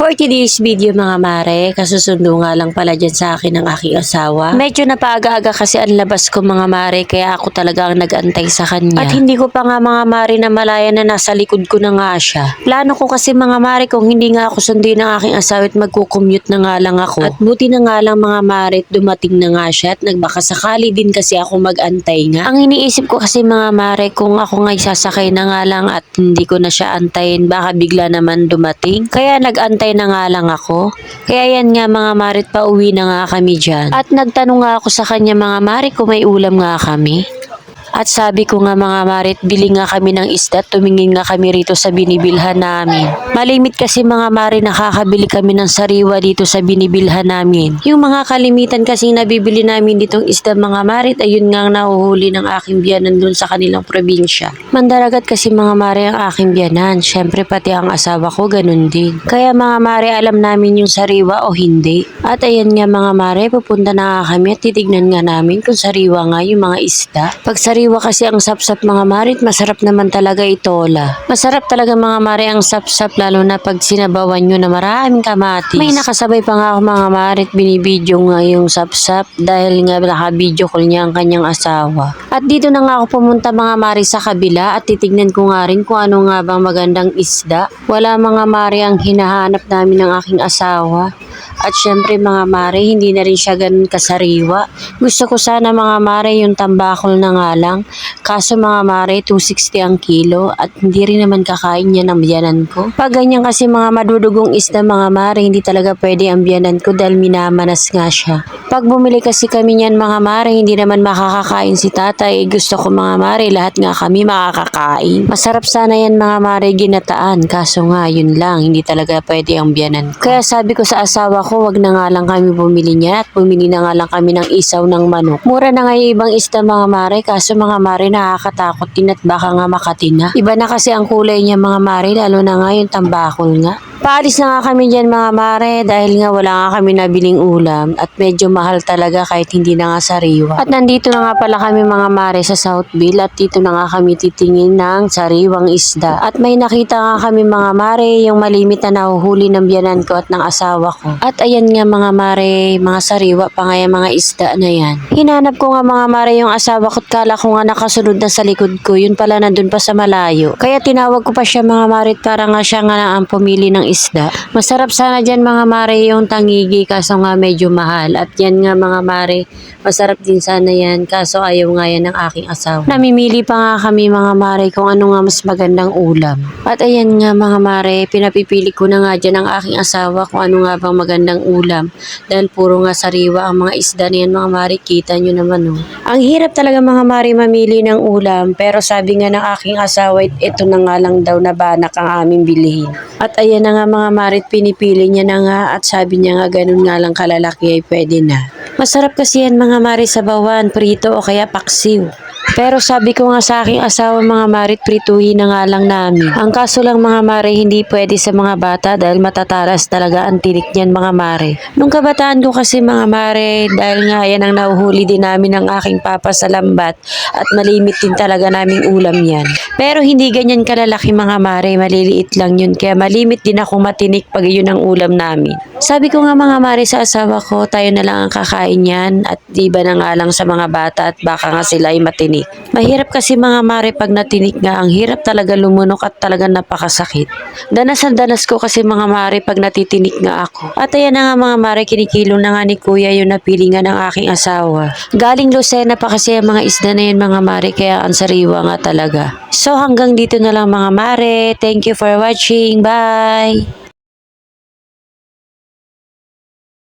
For today's video mga mare, kasusundo nga lang pala dyan sa akin ng aking asawa. Medyo napaaga-aga kasi ang labas ko mga mare, kaya ako talaga ang nag-antay sa kanya. At hindi ko pa nga mga mare na malaya na nasa likod ko na nga siya. Plano ko kasi mga mare kung hindi nga ako sundin ng aking asawa at magkukommute na nga lang ako. At buti na nga lang mga mare, dumating na nga siya at nagbakasakali din kasi ako mag-antay nga. Ang iniisip ko kasi mga mare, kung ako nga sasakay na nga lang at hindi ko na siya antayin, baka bigla naman dumating. Kaya nag-antay na nga lang ako. Kaya yan nga mga marit, pauwi na nga kami dyan. At nagtanong nga ako sa kanya mga marit kung may ulam nga kami. At sabi ko nga mga marit, bili nga kami ng isda, tumingin nga kami rito sa binibilhan namin. Malimit kasi mga mari nakakabili kami ng sariwa dito sa binibilhan namin. Yung mga kalimitan kasi nabibili namin ditong isda mga marit, ayun nga ang nahuhuli ng aking biyanan dun sa kanilang probinsya. Mandaragat kasi mga mari ang aking biyanan, syempre pati ang asawa ko ganun din. Kaya mga mari alam namin yung sariwa o hindi. At ayan nga mga mari, pupunta na nga kami at titignan nga namin kung sariwa nga yung mga isda. Pag sariwa kasi ang sapsap mga marit, masarap naman talaga itola. Masarap talaga mga mari ang sapsap lalo na pag sinabawan nyo na maraming kamatis. May nakasabay pa nga ako mga marit, binibidyo nga yung sapsap dahil nga naka-video call niya ang kanyang asawa. At dito na nga ako pumunta mga mari sa kabila at titignan ko nga rin kung ano nga bang magandang isda. Wala mga mari ang hinahanap namin ng aking asawa. At syempre mga mare, hindi na rin siya ganun kasariwa. Gusto ko sana mga mare yung tambakol na nga lang. Kaso mga mare, 260 ang kilo at hindi rin naman kakain niya ng biyanan ko. Pag ganyan kasi mga madudugong isda mga mare, hindi talaga pwede ang biyanan ko dahil minamanas nga siya. Pag bumili kasi kami niyan mga mare, hindi naman makakakain si tatay. Gusto ko mga mare, lahat nga kami makakakain. Masarap sana yan mga mare ginataan. Kaso nga, yun lang, hindi talaga pwede ang biyanan ko. Kaya sabi ko sa asawa ko, wag na nga lang kami bumili niya at bumili na nga lang kami ng isaw ng manok. Mura na nga yung ibang isda mga mare, kaso mga mare nakakatakot din at baka nga makatina. Iba na kasi ang kulay niya mga mare, lalo na nga yung tambakol nga. Paalis na nga kami dyan mga mare dahil nga wala nga kami nabiling ulam at medyo mahal talaga kahit hindi na nga sariwa. At nandito na nga pala kami mga mare sa Southville at dito na nga kami titingin ng sariwang isda. At may nakita nga kami mga mare yung malimit na nahuhuli ng biyanan ko at ng asawa ko. At ayan nga mga mare, mga sariwa pa nga yung mga isda na yan. Hinanap ko nga mga mare yung asawa ko at kala ko nga nakasunod na sa likod ko. Yun pala nandun pa sa malayo. Kaya tinawag ko pa siya mga mare para nga siya nga ang pumili ng isda. Masarap sana dyan mga mare yung tangigi kaso nga medyo mahal. At yan nga mga mare, masarap din sana yan kaso ayaw nga yan ng aking asawa. Namimili pa nga kami mga mare kung ano nga mas magandang ulam. At ayan nga mga mare, pinapipili ko na nga dyan ang aking asawa kung ano nga bang magandang ulam. Dahil puro nga sariwa ang mga isda na yan mga mare, kita nyo naman oh. Ang hirap talaga mga mare mamili ng ulam pero sabi nga ng aking asawa, ito na nga lang daw na banak ang aming bilihin. At ayan na nga mga marit, pinipili niya na nga at sabi niya nga ganun nga lang kalalaki ay pwede na. Masarap kasi yan mga mari sa bawan, prito o kaya paksiw. Pero sabi ko nga sa aking asawa mga marit, prituhin na nga lang namin. Ang kaso lang mga mare, hindi pwede sa mga bata dahil matatalas talaga ang tinik niyan mga mare. Nung kabataan ko kasi mga mare, dahil nga yan ang nahuhuli din namin ng aking papa sa lambat at malimit din talaga naming ulam yan. Pero hindi ganyan kalalaki mga mare, maliliit lang yun. Kaya malimit din ako matinik pag yun ang ulam namin. Sabi ko nga mga mare sa asawa ko, tayo na lang ang kakain yan at di ba na nga lang sa mga bata at baka nga sila ay matinik. Mahirap kasi mga mare pag natinik nga, ang hirap talaga lumunok at talaga napakasakit. Danas ang danas ko kasi mga mare pag natitinik nga ako. At ayan na nga mga mare, kinikilo na nga ni kuya yung napili nga ng aking asawa. Galing Lucena pa kasi ang mga isda na yun mga mare, kaya ang sariwa nga talaga. So hanggang dito na lang mga mare. Thank you for watching. Bye!